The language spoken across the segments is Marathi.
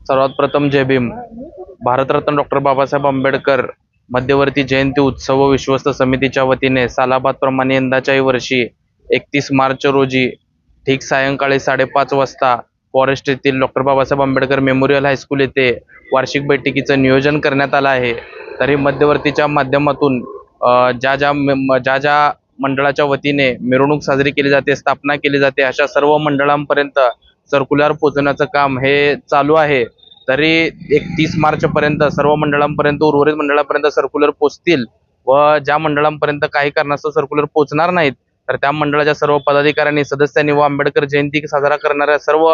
सर्वात प्रथम जय भीम. भारतरत्न डॉक्टर बाबासाहेब आंबेडकर मध्यवर्ती जयंती उत्सव व विश्वस्त समितीच्या वतीने सालाबादप्रमाणे यंदाच्याही वर्षी एकतीस मार्च रोजी ठीक सायंकाळी साडेपाच वाजता फॉरेस्ट येथील doctor Babasaheb Ambedkar memorial high school येथे वार्षिक बैठकीचं नियोजन करण्यात आलं आहे. तरी मध्यवर्तीच्या माध्यमातून ज्या ज्या ज्या ज्या मंडळाच्या वतीने मिरवणूक साजरी केली जाते स्थापना केली जाते अशा सर्व मंडळांपर्यंत सर्क्युलर पोचवण्याचं काम हे चालू आहे. तरी एकतीस मार्च पर्यंत सर्व मंडळांपर्यंत उर्वरित मंडळापर्यंत सर्क्युलर पोहोचतील व ज्या मंडळांपर्यंत काही कारणास्तव सर्क्युलर पोचणार नाहीत तर त्या मंडळाच्या सर्व पदाधिकाऱ्यांनी सदस्यांनी व आंबेडकर जयंती साजरा करणाऱ्या सर्व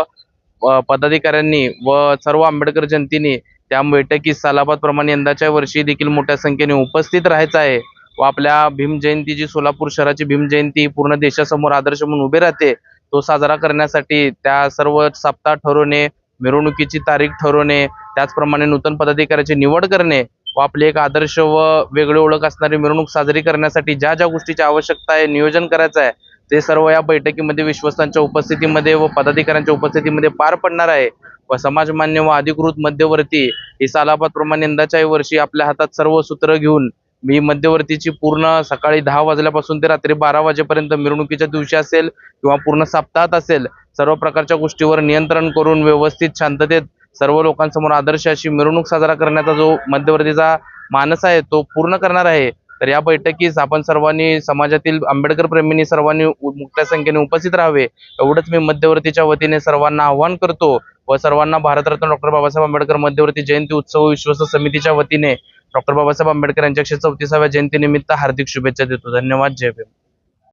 पदाधिकाऱ्यांनी व सर्व आंबेडकर जयंतीनी त्या बैठकीत सालाबादप्रमाणे यंदाच्या वर्षी देखील मोठ्या संख्येने उपस्थित राहायचं आहे व आपल्या भीम जयंती जी सोलापूर शहराची भीम जयंती पूर्ण देशासमोर आदर्श म्हणून उभे राहते. तो साजरा करण्यासाठी त्या सर्व सप्ताह ठरवणे मिरवणुकीची तारीख ठरवणे त्याचप्रमाणे नूतन पदाधिकाऱ्याची निवड करणे व आपली एक आदर्श व वेगळी ओळख असणारी मिरवणूक साजरी करण्यासाठी ज्या ज्या गोष्टीची आवश्यकता आहे नियोजन करायचं आहे ते सर्व या बैठकीमध्ये विश्वस्तांच्या उपस्थितीमध्ये व पदाधिकाऱ्यांच्या उपस्थितीमध्ये पार पडणार आहे. व समाजमान्य व अधिकृत मध्यवर्ती ही सालाबादप्रमाणे यंदाच्याही वर्षी आपल्या हातात सर्व सूत्र घेऊन मी मध्यवर्तीची पूर्ण सकाळी दहा वाजल्यापासून ते रात्री बारा वाजेपर्यंत मिरवणुकीच्या दिवशी असेल किंवा पूर्ण सप्ताहात असेल सर्व प्रकारच्या गोष्टीवर नियंत्रण करून व्यवस्थित शांततेत सर्व लोकांसमोर आदर्श अशी मिरवणूक साजरा करण्याचा जो मध्यवर्तीचा मानस आहे तो पूर्ण करणार आहे. तर या बैठकीस आपण सर्वांनी समाजातील आंबेडकर प्रेमींनी सर्वांनी मोठ्या संख्येने उपस्थित राहावे एवढंच मी मध्यवर्तीच्या वतीने सर्वांना आव्हान करतो. व सर्वांना भारतरत्न डॉक्टर बाबासाहेब आंबेडकर मध्यवर्ती जयंती उत्सव विश्वस्त समितीच्या वतीने डॉक्टर बाबासाहेब आंबेडकर यांच्या एकशे चौतीसाव्या जयंतीनिमित्त हार्दिक शुभेच्छा देतो. धन्यवाद. जय भीम.